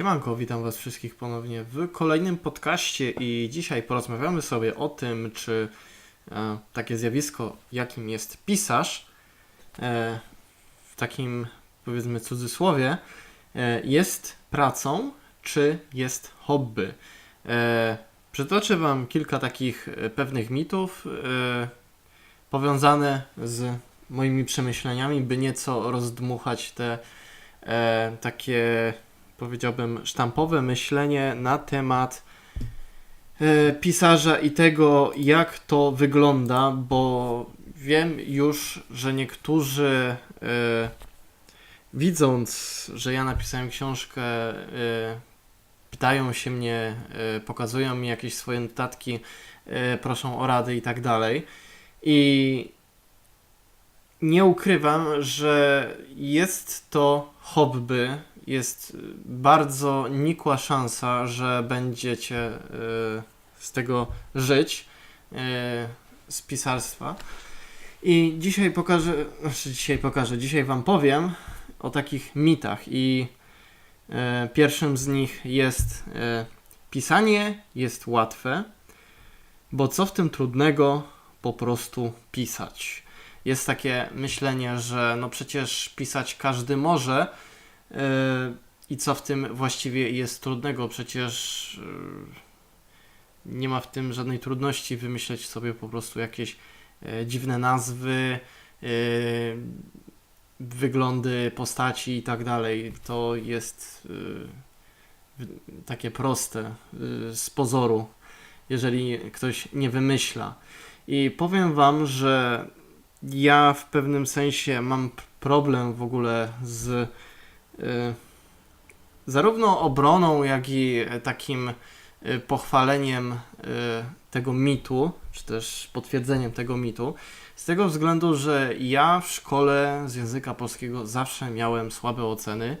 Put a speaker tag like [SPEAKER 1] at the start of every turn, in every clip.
[SPEAKER 1] Siemanko, witam Was wszystkich ponownie w kolejnym podcaście i dzisiaj porozmawiamy sobie o tym, czy e, takie zjawisko, jakim jest pisarz, e, w takim powiedzmy cudzysłowie, e, jest pracą, czy jest hobby. E, przytoczę Wam kilka takich e, pewnych mitów e, powiązane z moimi przemyśleniami, by nieco rozdmuchać te e, takie powiedziałbym, sztampowe myślenie na temat e, pisarza i tego, jak to wygląda, bo wiem już, że niektórzy e, widząc, że ja napisałem książkę, e, pytają się mnie, pokazują mi jakieś swoje notatki, proszą o rady i tak dalej. I nie ukrywam, że jest to hobby, jest bardzo nikła szansa, że będziecie y, z tego żyć, y, z pisarstwa. I dzisiaj pokażę, znaczy dzisiaj pokażę, dzisiaj Wam powiem o takich mitach. I y, pierwszym z nich jest y, pisanie jest łatwe, bo co w tym trudnego po prostu pisać. Jest takie myślenie, że no przecież pisać każdy może, I co w tym właściwie jest trudnego? Przecież yy, nie ma w tym żadnej trudności wymyśleć sobie po prostu jakieś yy, dziwne nazwy, wyglądy postaci i tak dalej. To jest takie proste z pozoru, jeżeli ktoś nie wymyśla. I powiem Wam, że ja w pewnym sensie mam problem w ogóle z zarówno obroną, jak i takim y, pochwaleniem y, tego mitu, czy też potwierdzeniem tego mitu, z tego względu, że ja w szkole z języka polskiego zawsze miałem słabe oceny.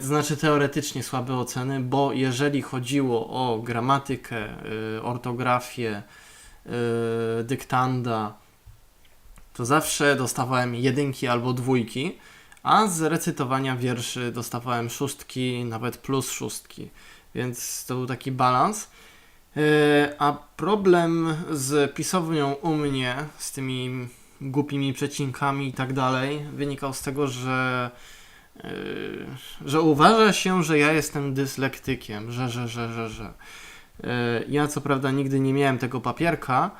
[SPEAKER 1] To znaczy teoretycznie słabe oceny, bo jeżeli chodziło o gramatykę, ortografię, dyktanda, to zawsze dostawałem jedynki albo dwójki a z recytowania wierszy dostawałem szóstki, nawet plus szóstki, więc to był taki balans. E, a problem z pisownią u mnie, z tymi głupimi przecinkami i tak dalej, wynikał z tego, że, e, że uważa się, że ja jestem dyslektykiem, że, że, że, że, że. E, ja co prawda nigdy nie miałem tego papierka,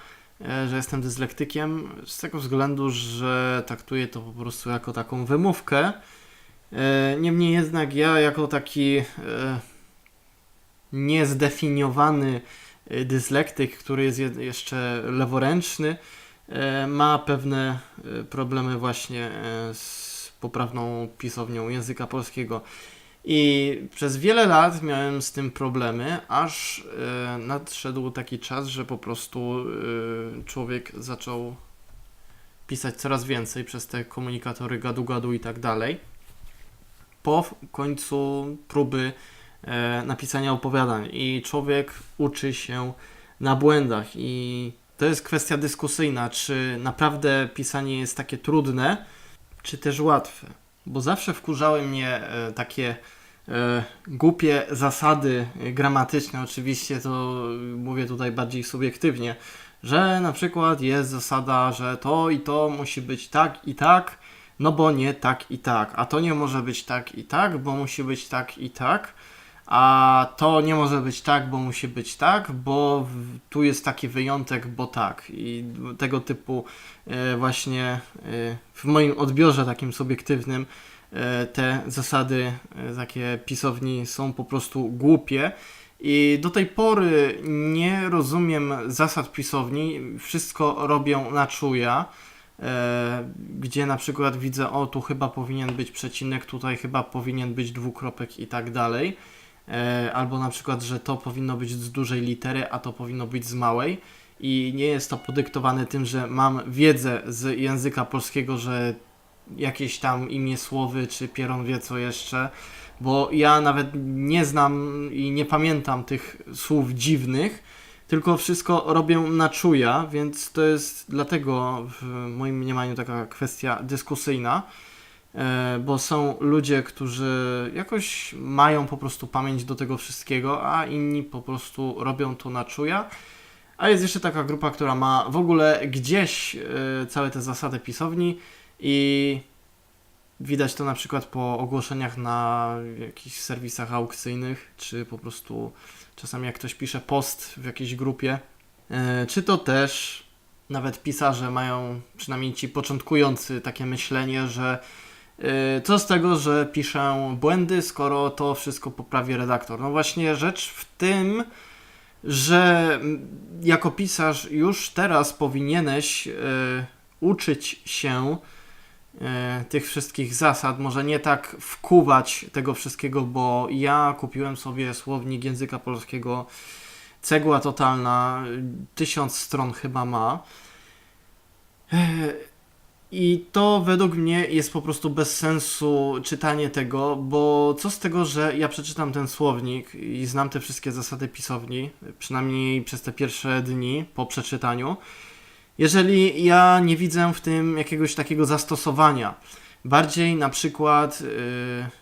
[SPEAKER 1] że jestem dyslektykiem z tego względu, że traktuję to po prostu jako taką wymówkę. E, niemniej jednak ja jako taki e, niezdefiniowany dyslektyk, który jest jeszcze leworęczny, ma pewne problemy właśnie z poprawną pisownią języka polskiego. I przez wiele lat miałem z tym problemy, aż e, nadszedł taki czas, że po prostu e, człowiek zaczął pisać coraz więcej przez te komunikatory gadu-gadu i tak dalej. Po końcu próby e, napisania opowiadań. I człowiek uczy się na błędach. I to jest kwestia dyskusyjna, czy naprawdę pisanie jest takie trudne, czy też łatwe bo zawsze wkurzały mnie e, takie e, głupie zasady gramatyczne. Oczywiście to mówię tutaj bardziej subiektywnie, że na przykład jest zasada, że to i to musi być tak i tak, no bo nie tak i tak, a to nie może być tak i tak, bo musi być tak i tak a to nie może być tak, bo musi być tak, bo tu jest taki wyjątek, bo tak. I tego typu e, właśnie e, w moim odbiorze takim subiektywnym e, te zasady takie pisowni są po prostu głupie. I do tej pory nie rozumiem zasad pisowni, wszystko robią na czuja, gdzie na przykład widzę, o tu chyba powinien być przecinek, tutaj chyba powinien być dwukropek i tak dalej. E, albo na przykład, że to powinno być z dużej litery, a to powinno być z małej. I nie jest to podyktowane tym, że mam wiedzę z języka polskiego, że jakieś tam imię słowy, czy pieron wie co jeszcze, bo ja nawet nie znam i nie pamiętam tych słów dziwnych, tylko wszystko robię na czuja, więc to jest dlatego w moim mniemaniu taka kwestia dyskusyjna. E, bo są ludzie, którzy jakoś mają po prostu pamięć do tego wszystkiego, a inni po prostu robią to na czuja. A jest jeszcze taka grupa, która ma w ogóle gdzieś e, całe te zasady pisowni i widać to na przykład po ogłoszeniach na jakichś serwisach aukcyjnych, czy po prostu czasami jak ktoś pisze post w jakiejś grupie, e, czy to też nawet pisarze mają, przynajmniej ci początkujący, takie myślenie, że co z tego, że piszę błędy, skoro to wszystko poprawi redaktor. No właśnie rzecz w tym, że mm, jako pisarz już teraz powinieneś e, uczyć się e, tych wszystkich zasad, może nie tak wkuwać tego wszystkiego, bo ja kupiłem sobie słownik języka polskiego cegła totalna, tysiąc stron chyba ma. I to według mnie jest po prostu bez sensu czytanie tego, bo co z tego, że ja przeczytam ten słownik i znam te wszystkie zasady pisowni, przynajmniej przez te pierwsze dni po przeczytaniu, jeżeli ja nie widzę w tym jakiegoś takiego zastosowania. Bardziej na przykład yy,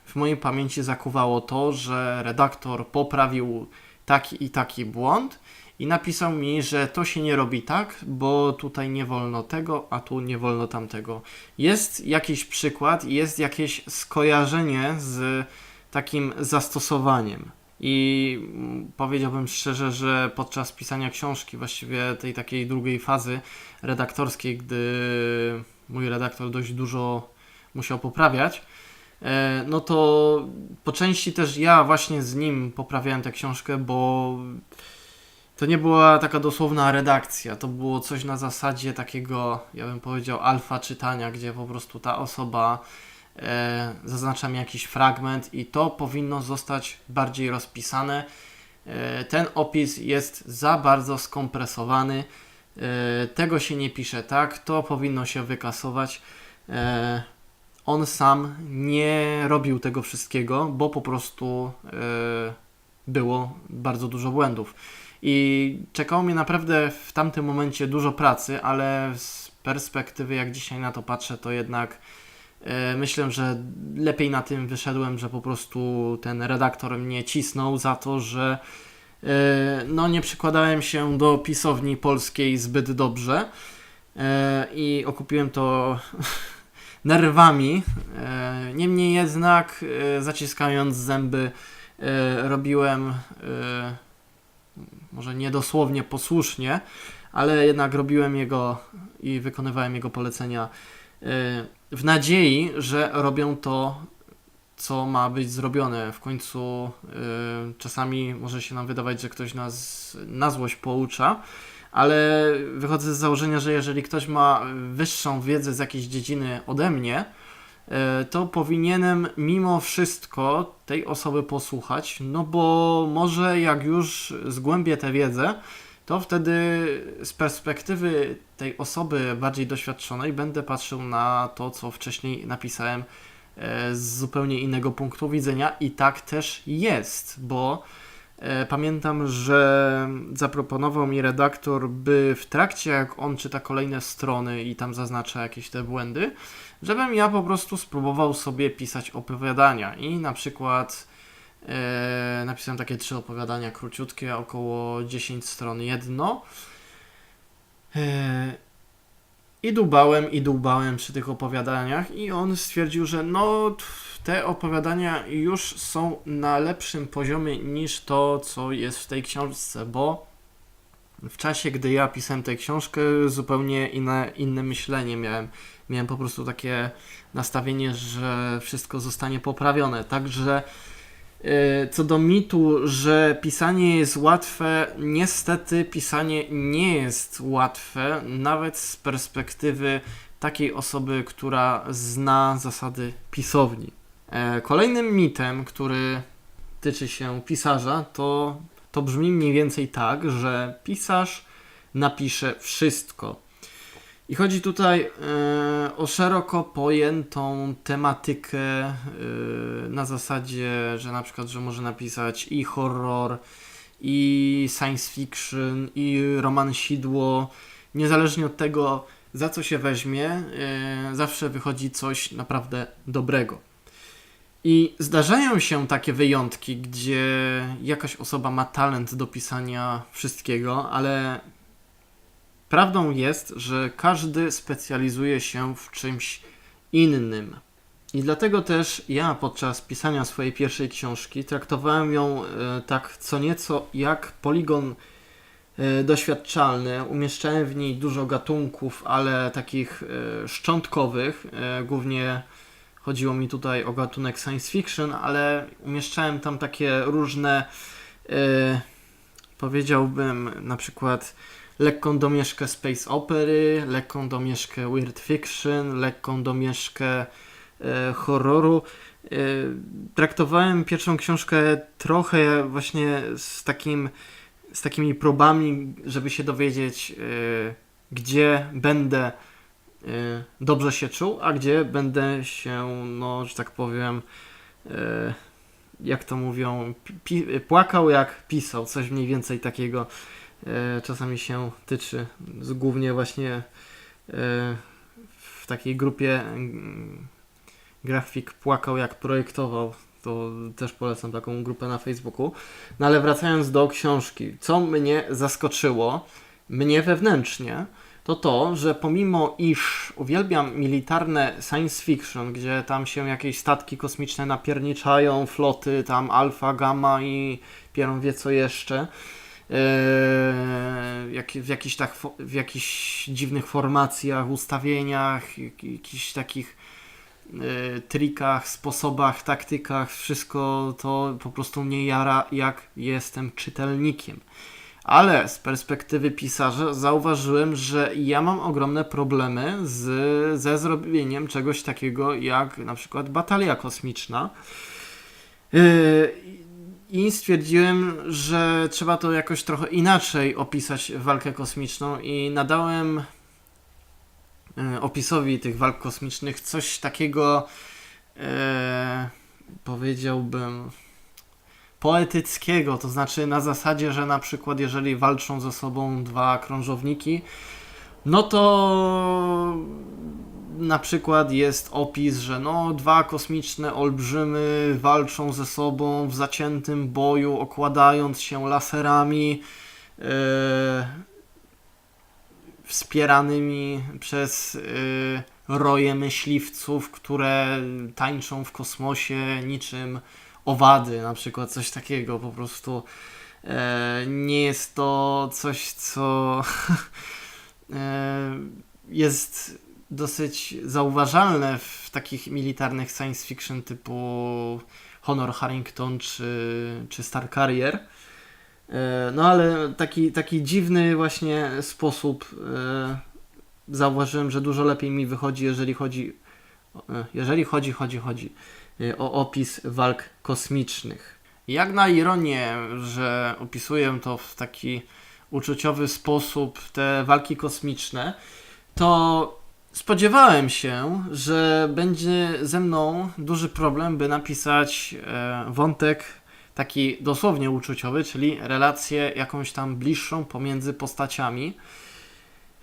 [SPEAKER 1] w mojej pamięci zakuwało to, że redaktor poprawił taki i taki błąd i napisał mi, że to się nie robi tak, bo tutaj nie wolno tego, a tu nie wolno tamtego. Jest jakiś przykład, jest jakieś skojarzenie z takim zastosowaniem. I powiedziałbym szczerze, że podczas pisania książki, właściwie tej takiej drugiej fazy redaktorskiej, gdy mój redaktor dość dużo musiał poprawiać, e, no to po części też ja właśnie z nim poprawiałem tę książkę, bo to nie była taka dosłowna redakcja, to było coś na zasadzie takiego, ja bym powiedział, alfa czytania, gdzie po prostu ta osoba e, zaznacza mi jakiś fragment i to powinno zostać bardziej rozpisane. E, ten opis jest za bardzo skompresowany, e, tego się nie pisze tak, to powinno się wykasować. E, on sam nie robił tego wszystkiego, bo po prostu e, było bardzo dużo błędów. I czekało mnie naprawdę w tamtym momencie dużo pracy, ale z perspektywy, jak dzisiaj na to patrzę, to jednak e, myślę, że lepiej na tym wyszedłem, że po prostu ten redaktor mnie cisnął za to, że e, no nie przykładałem się do pisowni polskiej zbyt dobrze e, i okupiłem to nerwami. Niemniej jednak, zaciskając zęby, robiłem może nie dosłownie posłusznie, ale jednak robiłem jego i wykonywałem jego polecenia e, w nadziei, że robią to, co ma być zrobione. W końcu e, czasami może się nam wydawać, że ktoś nas na złość poucza, ale wychodzę z założenia, że jeżeli ktoś ma wyższą wiedzę z jakiejś dziedziny ode mnie, to powinienem mimo wszystko tej osoby posłuchać, no bo może jak już zgłębię tę wiedzę, to wtedy z perspektywy tej osoby bardziej doświadczonej będę patrzył na to, co wcześniej napisałem e, z zupełnie innego punktu widzenia i tak też jest, bo e, pamiętam, że zaproponował mi redaktor, by w trakcie jak on czyta kolejne strony i tam zaznacza jakieś te błędy, żebym ja po prostu spróbował sobie pisać opowiadania i na przykład e, napisałem takie trzy opowiadania króciutkie, około 10 stron jedno. E, I dłubałem i dłubałem przy tych opowiadaniach i on stwierdził, że no te opowiadania już są na lepszym poziomie niż to, co jest w tej książce, bo w czasie, gdy ja pisałem tę książkę, zupełnie inne, inne myślenie miałem. Miałem po prostu takie nastawienie, że wszystko zostanie poprawione. Także e, co do mitu, że pisanie jest łatwe, niestety pisanie nie jest łatwe, nawet z perspektywy takiej osoby, która zna zasady pisowni. E, Kolejnym mitem, który tyczy się pisarza, to, to brzmi mniej więcej tak, że pisarz napisze wszystko. I chodzi tutaj e, o szeroko pojętą tematykę e, na zasadzie, że na przykład, że może napisać i horror, i science fiction, i roman sidło, niezależnie od tego, za co się weźmie, e, zawsze wychodzi coś naprawdę dobrego. I zdarzają się takie wyjątki, gdzie jakaś osoba ma talent do pisania wszystkiego, ale prawdą jest, że każdy specjalizuje się w czymś innym. I dlatego też ja podczas pisania swojej pierwszej książki traktowałem ją e, tak co nieco jak poligon e, doświadczalny. Umieszczałem w niej dużo gatunków, ale takich e, szczątkowych. Głównie chodziło mi tutaj o gatunek science fiction, ale umieszczałem tam takie różne, e, powiedziałbym, na przykład lekką domieszkę space opery, lekką domieszkę weird fiction, lekką domieszkę e, horroru. E, traktowałem pierwszą książkę trochę właśnie z takim z takimi próbami, żeby się dowiedzieć, e, gdzie będę dobrze się czuł, a gdzie będę się, no, że tak powiem, e, jak to mówią, płakał jak pisał, coś mniej więcej takiego e, czasami się tyczy, głównie właśnie w takiej grupie mm, grafik płakał jak projektował. To też polecam taką grupę na Facebooku. No ale wracając do książki, co mnie zaskoczyło, mnie wewnętrznie, to to, że pomimo iż uwielbiam militarne science fiction, gdzie tam się jakieś statki kosmiczne napierniczają, floty tam alfa, gamma i pieron wie co jeszcze, jak, w, jakichś tak, w jakichś dziwnych formacjach, ustawieniach, jak, jakichś takich e, trikach, sposobach, taktykach, wszystko to po prostu mnie jara, jak jestem czytelnikiem. Ale z perspektywy pisarza zauważyłem, że ja mam ogromne problemy z, ze zrobieniem czegoś takiego jak na przykład batalia kosmiczna. Yy, I stwierdziłem, że trzeba to jakoś trochę inaczej opisać walkę kosmiczną i nadałem e, opisowi tych walk kosmicznych coś takiego, e, powiedziałbym, poetyckiego, to znaczy na zasadzie, że na przykład jeżeli walczą ze sobą dwa krążowniki, no to na przykład jest opis, że no dwa kosmiczne olbrzymy walczą ze sobą w zaciętym boju, okładając się laserami, e, wspieranymi przez e, roje myśliwców, które tańczą w kosmosie niczym owady, na przykład coś takiego po prostu. E, nie jest to coś, co e, jest dosyć zauważalne w takich militarnych science fiction typu Honor Harrington czy, czy Star Carrier. E, No ale taki, taki dziwny właśnie sposób e, zauważyłem, że dużo lepiej mi wychodzi, jeżeli chodzi, e, jeżeli chodzi, chodzi, chodzi o opis walk kosmicznych. Jak na ironię, że opisuję to w taki uczuciowy sposób, te walki kosmiczne, to spodziewałem się, że będzie ze mną duży problem, by napisać e, wątek taki dosłownie uczuciowy, czyli relację jakąś tam bliższą pomiędzy postaciami.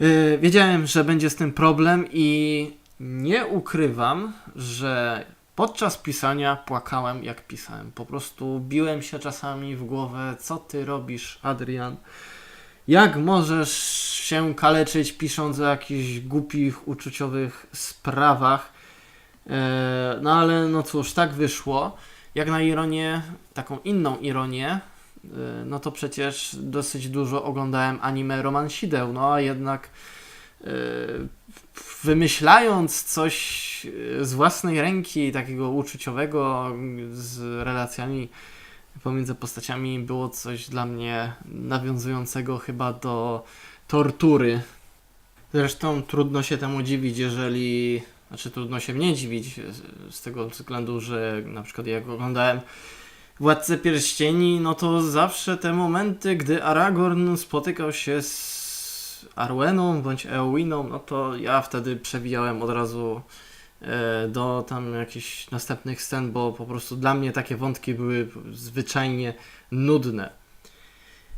[SPEAKER 1] E, wiedziałem, że będzie z tym problem i nie ukrywam, że podczas pisania płakałem jak pisałem. Po prostu biłem się czasami w głowę, co ty robisz, Adrian? Jak możesz się kaleczyć pisząc o jakichś głupich, uczuciowych sprawach? E, no ale no cóż, tak wyszło. Jak na ironię, taką inną ironię, e, no to przecież dosyć dużo oglądałem anime romansideł, no a jednak wymyślając coś e, z własnej ręki, takiego uczuciowego, z relacjami pomiędzy postaciami było coś dla mnie nawiązującego chyba do tortury. Zresztą trudno się temu dziwić, jeżeli. Znaczy, trudno się mnie dziwić z- z tego względu, że na przykład jak oglądałem Władcę Pierścieni, no to zawsze te momenty, gdy Aragorn spotykał się z Arweną bądź Eowiną, no to ja wtedy przewijałem od razu e, do tam jakichś następnych scen, bo po prostu dla mnie takie wątki były zwyczajnie nudne.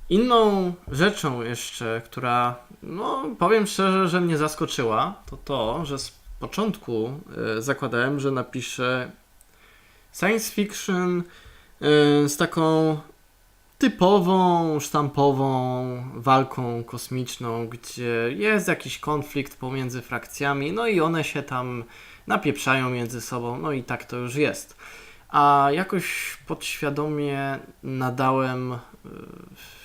[SPEAKER 1] Inną rzeczą jeszcze, która, no powiem szczerze, że mnie zaskoczyła, to to, że z początku e, zakładałem, że napiszę science fiction e, z taką typową, sztampową walką kosmiczną, gdzie jest jakiś konflikt pomiędzy frakcjami, no i one się tam napieprzają między sobą, no i tak to już jest. A jakoś podświadomie nadałem y,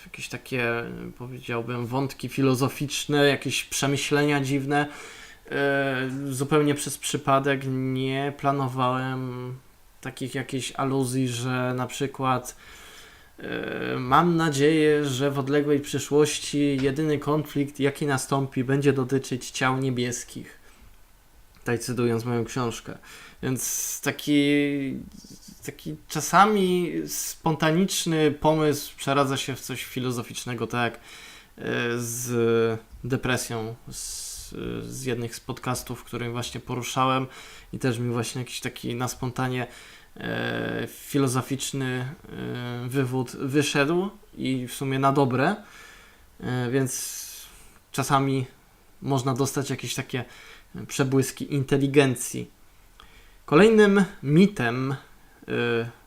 [SPEAKER 1] jakieś takie, powiedziałbym, wątki filozoficzne, jakieś przemyślenia dziwne. Y, zupełnie przez przypadek nie planowałem takich jakichś aluzji, że na przykład mam nadzieję, że w odległej przyszłości jedyny konflikt, jaki nastąpi, będzie dotyczyć ciał niebieskich. Tutaj cytując moją książkę. Więc taki, taki czasami spontaniczny pomysł przeradza się w coś filozoficznego, tak e, z depresją z, z jednych z podcastów, którym właśnie poruszałem i też mi właśnie jakiś taki na spontanie filozoficzny e, wywód wyszedł i w sumie na dobre, e, więc czasami można dostać jakieś takie przebłyski inteligencji. Kolejnym mitem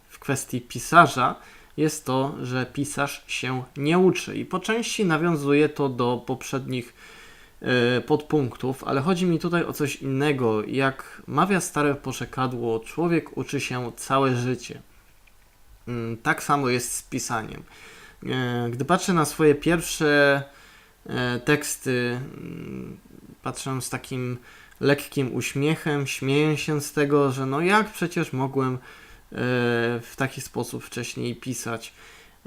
[SPEAKER 1] w kwestii pisarza jest to, że pisarz się nie uczy i po części nawiązuje to do poprzednich podpunktów, ale chodzi mi tutaj o coś innego. Jak mawia stare poczekadło, człowiek uczy się całe życie. Mm, tak samo jest z pisaniem. Y, gdy patrzę na swoje pierwsze teksty, mm, patrzę z takim lekkim uśmiechem, śmieję się z tego, że no jak przecież mogłem e, w taki sposób wcześniej pisać.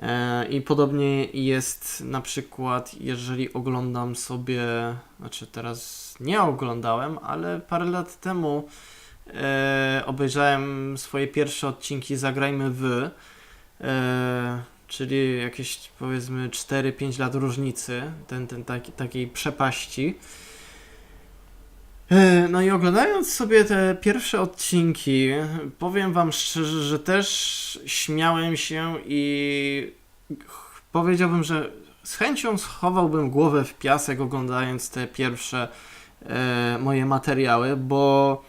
[SPEAKER 1] E, I podobnie jest na przykład, jeżeli oglądam sobie, znaczy teraz nie oglądałem, ale parę lat temu e, obejrzałem swoje pierwsze odcinki Zagrajmy w, czyli jakieś powiedzmy 4-5 lat różnicy, ten, ten taki, takiej przepaści. E, no i oglądając sobie te pierwsze odcinki, powiem Wam szczerze, że też śmiałem się i powiedziałbym, że z chęcią schowałbym głowę w piasek oglądając te pierwsze e, moje materiały, bo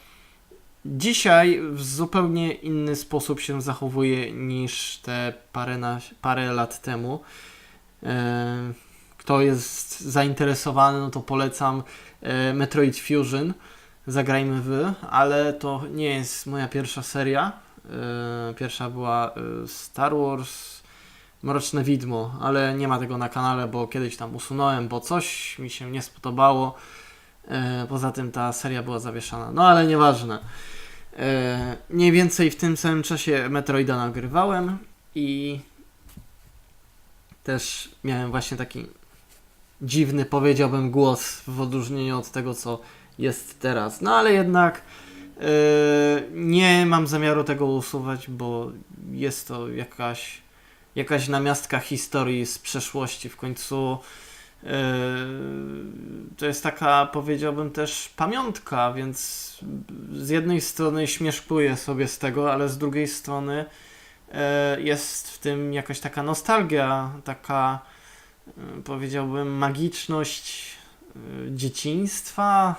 [SPEAKER 1] dzisiaj w zupełnie inny sposób się zachowuję niż te parę, na, parę lat temu. E, kto jest zainteresowany, no to polecam Metroid Fusion. Zagrajmy w, ale to nie jest moja pierwsza seria. E, pierwsza była e, Star Wars Mroczne Widmo, ale nie ma tego na kanale, bo kiedyś tam usunąłem, bo coś mi się nie spodobało. Poza tym ta seria była zawieszana. No ale nieważne. Mniej więcej w tym samym czasie Metroida nagrywałem i też miałem właśnie taki dziwny, powiedziałbym, głos w odróżnieniu od tego, co jest teraz. No ale jednak yy, nie mam zamiaru tego usuwać, bo jest to jakaś, jakaś namiastka historii z przeszłości. W końcu yy, to jest taka, powiedziałbym, też pamiątka, więc z jednej strony śmieszkuję sobie z tego, ale z drugiej strony yy, jest w tym jakaś taka nostalgia, taka powiedziałbym, magiczność y, dzieciństwa.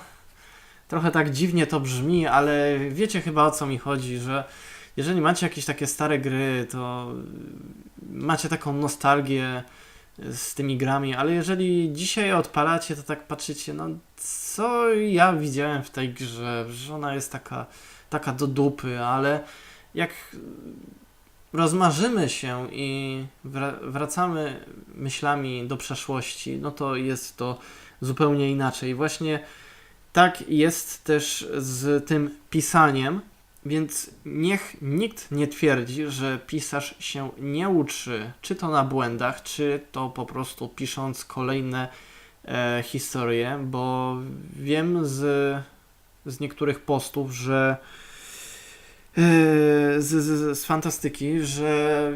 [SPEAKER 1] Trochę tak dziwnie to brzmi, ale wiecie chyba o co mi chodzi, że jeżeli macie jakieś takie stare gry, to macie taką nostalgię z tymi grami, ale jeżeli dzisiaj odpalacie, to tak patrzycie, no co ja widziałem w tej grze, że ona jest taka, taka do dupy, ale jak rozmarzymy się i wracamy myślami do przeszłości, no to jest to zupełnie inaczej. Właśnie tak jest też z tym pisaniem, więc niech nikt nie twierdzi, że pisarz się nie uczy, czy to na błędach, czy to po prostu pisząc kolejne e, historie, bo wiem z, z niektórych postów, że z, z, z fantastyki, że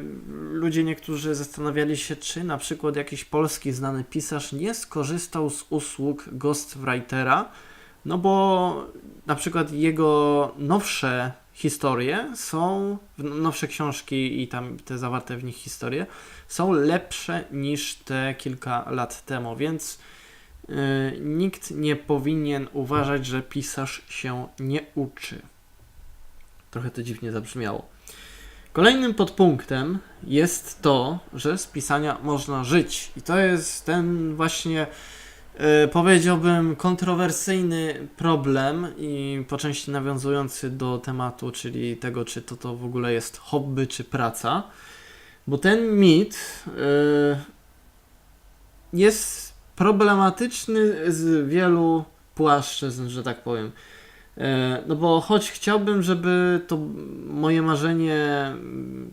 [SPEAKER 1] ludzie niektórzy zastanawiali się, czy na przykład jakiś polski znany pisarz nie skorzystał z usług ghostwritera, no bo na przykład jego nowsze historie są, nowsze książki i tam te zawarte w nich historie są lepsze niż te kilka lat temu, więc yy, nikt nie powinien uważać, że pisarz się nie uczy. Trochę to dziwnie zabrzmiało. Kolejnym podpunktem jest to, że z pisania można żyć. I to jest ten właśnie E, powiedziałbym, kontrowersyjny problem i po części nawiązujący do tematu, czyli tego, czy to, to w ogóle jest hobby, czy praca. Bo ten mit e, jest problematyczny z wielu płaszczyzn, że tak powiem. E, no bo choć chciałbym, żeby to moje marzenie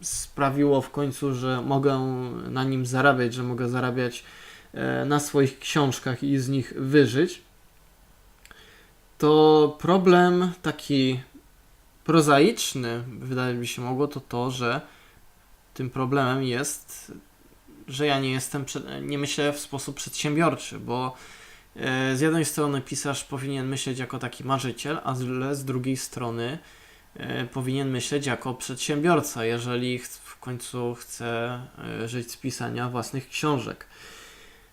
[SPEAKER 1] sprawiło w końcu, że mogę na nim zarabiać, że mogę zarabiać E, na swoich książkach i z nich wyżyć, to problem taki prozaiczny, wydaje mi się mogło, to to, że tym problemem jest, że ja nie jestem, nie myślę w sposób przedsiębiorczy, bo z jednej strony pisarz powinien myśleć jako taki marzyciel, a z drugiej strony e, powinien myśleć jako przedsiębiorca, jeżeli w końcu chce żyć z pisania własnych książek.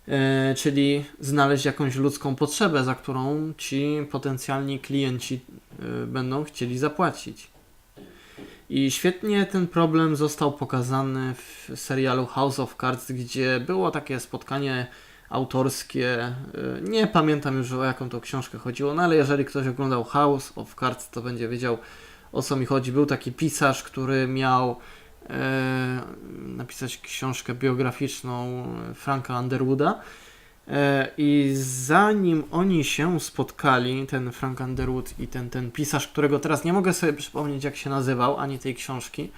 [SPEAKER 1] E, czyli znaleźć jakąś ludzką potrzebę, za którą ci potencjalni klienci e, będą chcieli zapłacić. I świetnie ten problem został pokazany w serialu House of Cards, gdzie było takie spotkanie autorskie. E, nie pamiętam już o jaką to książkę chodziło, no ale jeżeli ktoś oglądał House of Cards, to będzie wiedział o co mi chodzi. Był taki pisarz, który miał e, napisać książkę biograficzną Franka Underwooda. E, I zanim oni się spotkali, ten Frank Underwood i ten, ten pisarz, którego teraz nie mogę sobie przypomnieć, jak się nazywał, ani tej książki,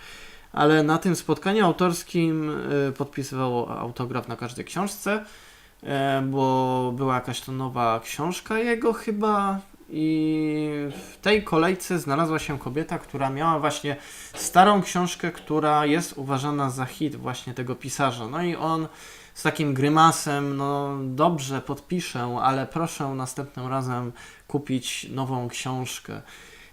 [SPEAKER 1] ale na tym spotkaniu autorskim e, podpisywał autograf na każdej książce, bo była jakaś to nowa książka jego chyba, i w tej kolejce znalazła się kobieta, która miała właśnie starą książkę, która jest uważana za hit właśnie tego pisarza. No i on z takim grymasem, no dobrze, podpiszę, ale proszę następnym razem kupić nową książkę.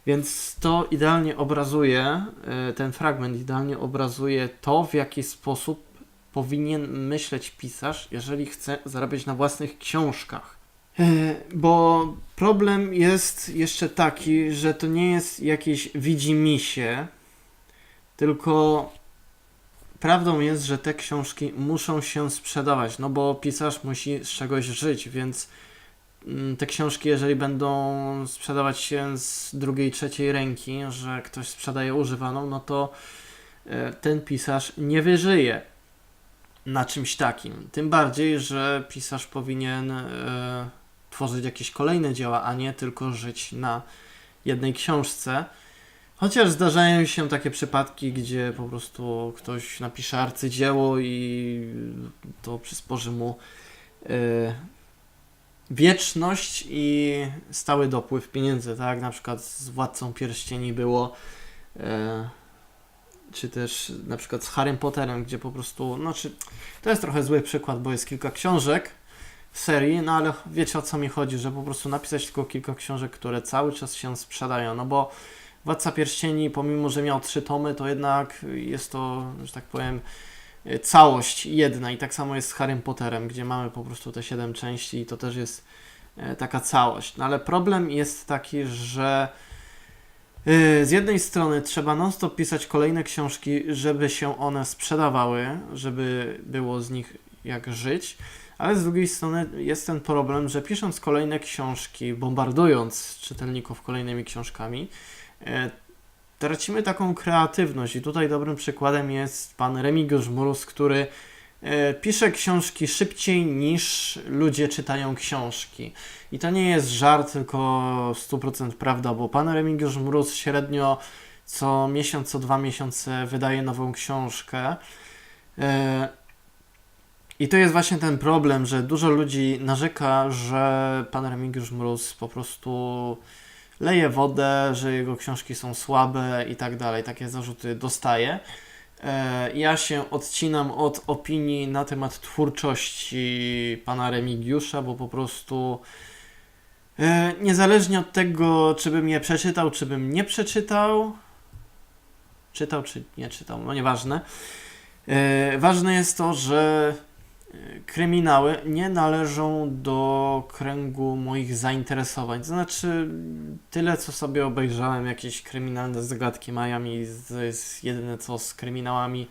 [SPEAKER 1] Więc to idealnie obrazuje, e, ten fragment idealnie obrazuje to, w jaki sposób powinien myśleć pisarz, jeżeli chce zarabiać na własnych książkach. E, bo problem jest jeszcze taki, że to nie jest jakieś widzimisię, tylko prawdą jest, że te książki muszą się sprzedawać, no bo pisarz musi z czegoś żyć, więc mm, te książki, jeżeli będą sprzedawać się z drugiej, trzeciej ręki, że ktoś sprzedaje używaną, no to e, ten pisarz nie wyżyje na czymś takim. Tym bardziej, że pisarz powinien e, tworzyć jakieś kolejne dzieła, a nie tylko żyć na jednej książce. Chociaż zdarzają się takie przypadki, gdzie po prostu ktoś napisze arcydzieło i to przysporzy mu yy, wieczność i stały dopływ pieniędzy, tak? Na przykład z Władcą Pierścieni było, yy, czy też na przykład z Harrym Potterem, gdzie po prostu, no czy to jest trochę zły przykład, bo jest kilka książek, serii, no ale wiecie o co mi chodzi, że po prostu napisać tylko kilka książek, które cały czas się sprzedają, no bo Władca Pierścieni, pomimo, że miał trzy tomy, to jednak jest to, że tak powiem, całość jedna i tak samo jest z Harrym Potterem, gdzie mamy po prostu te siedem części i to też jest e, taka całość. No ale problem jest taki, że z jednej strony trzeba non-stop pisać kolejne książki, żeby się one sprzedawały, żeby było z nich jak żyć, ale z drugiej strony jest ten problem, że pisząc kolejne książki, bombardując czytelników kolejnymi książkami, e, tracimy taką kreatywność. I tutaj dobrym przykładem jest pan Remigiusz Mróz, który pisze książki szybciej niż ludzie czytają książki. I to nie jest żart, tylko 100% prawda, bo pan Remigiusz Mróz średnio co miesiąc, co dwa miesiące wydaje nową książkę. E, i to jest właśnie ten problem, że dużo ludzi narzeka, że pan Remigiusz Mróz po prostu leje wodę, że jego książki są słabe i tak dalej. Takie zarzuty dostaje. E, ja się odcinam od opinii na temat twórczości pana Remigiusza, bo po prostu e, niezależnie od tego, czy bym je przeczytał, czy bym nie przeczytał, czytał, czy nie czytał, no nieważne. E, ważne jest to, że kryminały nie należą do kręgu moich zainteresowań. Znaczy, tyle co sobie obejrzałem, jakieś kryminalne zagadki Miami, to jest jedyne co z kryminałami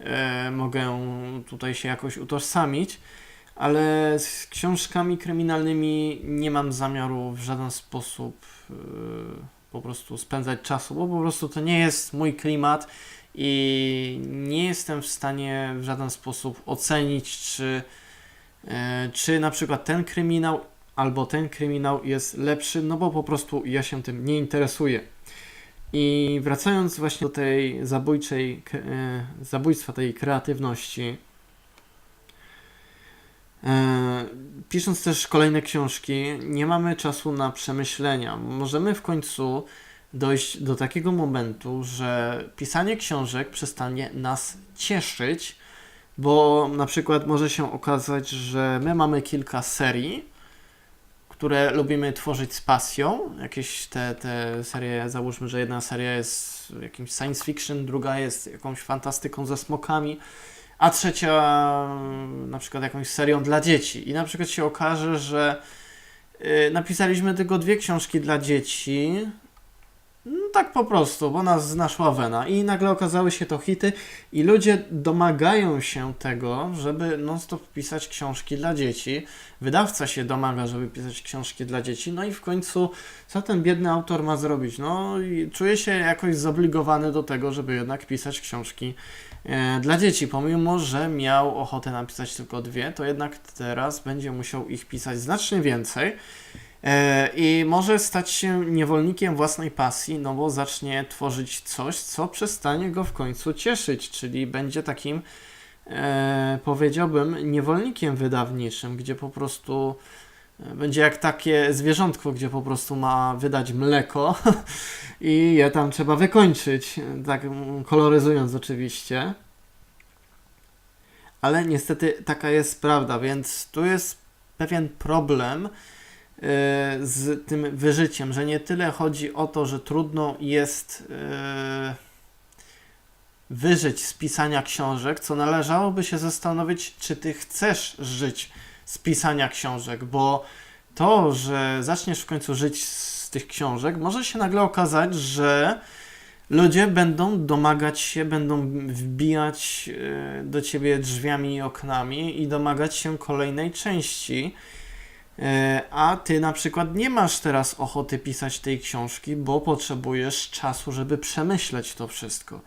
[SPEAKER 1] e, mogę tutaj się jakoś utożsamić, ale z książkami kryminalnymi nie mam zamiaru w żaden sposób e, po prostu spędzać czasu, bo po prostu to nie jest mój klimat i nie jestem w stanie w żaden sposób ocenić, czy, e, czy na przykład ten kryminał albo ten kryminał jest lepszy, no bo po prostu ja się tym nie interesuję. I wracając właśnie do tej zabójczej, e, zabójstwa tej kreatywności, e, pisząc też kolejne książki, nie mamy czasu na przemyślenia. Możemy w końcu dojść do takiego momentu, że pisanie książek przestanie nas cieszyć, bo na przykład może się okazać, że my mamy kilka serii, które lubimy tworzyć z pasją. Jakieś te, te serie, załóżmy, że jedna seria jest jakimś science fiction, druga jest jakąś fantastyką ze smokami, a trzecia na przykład jakąś serią dla dzieci. I na przykład się okaże, że y, napisaliśmy tylko dwie książki dla dzieci, tak po prostu, bo nas naszła wena. I nagle okazały się to hity i ludzie domagają się tego, żeby non-stop pisać książki dla dzieci. Wydawca się domaga, żeby pisać książki dla dzieci. No i w końcu, co ten biedny autor ma zrobić? No i czuje się jakoś zobligowany do tego, żeby jednak pisać książki e, dla dzieci. Pomimo, że miał ochotę napisać tylko dwie, to jednak teraz będzie musiał ich pisać znacznie więcej. E, I może stać się niewolnikiem własnej pasji, no bo zacznie tworzyć coś, co przestanie go w końcu cieszyć, czyli będzie takim, e, powiedziałbym, niewolnikiem wydawniczym, gdzie po prostu e, będzie jak takie zwierzątko, gdzie po prostu ma wydać mleko i je tam trzeba wykończyć, tak koloryzując oczywiście. Ale niestety taka jest prawda, więc tu jest pewien problem z tym wyżyciem, że nie tyle chodzi o to, że trudno jest e, wyżyć z pisania książek, co należałoby się zastanowić, czy ty chcesz żyć z pisania książek, bo to, że zaczniesz w końcu żyć z tych książek, może się nagle okazać, że ludzie będą domagać się, będą wbijać e, do ciebie drzwiami i oknami i domagać się kolejnej części. E, A ty na przykład nie masz teraz ochoty pisać tej książki, bo potrzebujesz czasu, żeby przemyśleć to wszystko.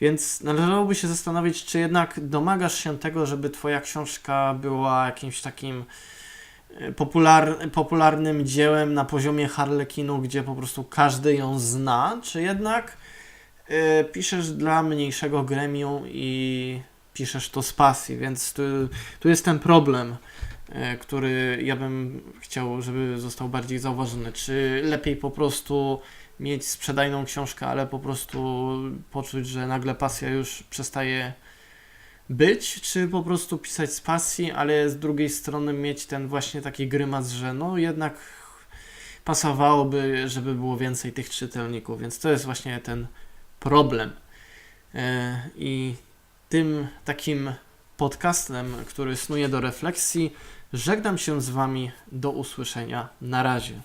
[SPEAKER 1] Więc należałoby się zastanowić, czy jednak domagasz się tego, żeby twoja książka była jakimś takim e, popular, popularnym dziełem na poziomie Harlekinu, gdzie po prostu każdy ją zna, czy jednak e, piszesz dla mniejszego gremium i piszesz to z pasji, więc tu, tu jest ten problem który ja bym chciał, żeby został bardziej zauważony. Czy lepiej po prostu mieć sprzedajną książkę, ale po prostu poczuć, że nagle pasja już przestaje być, czy po prostu pisać z pasji, ale z drugiej strony mieć ten właśnie taki grymas, że no jednak pasowałoby, żeby było więcej tych czytelników, więc to jest właśnie ten problem. E, I tym takim podcastem, który snuje do refleksji, żegnam się z Wami. Do usłyszenia. Na razie.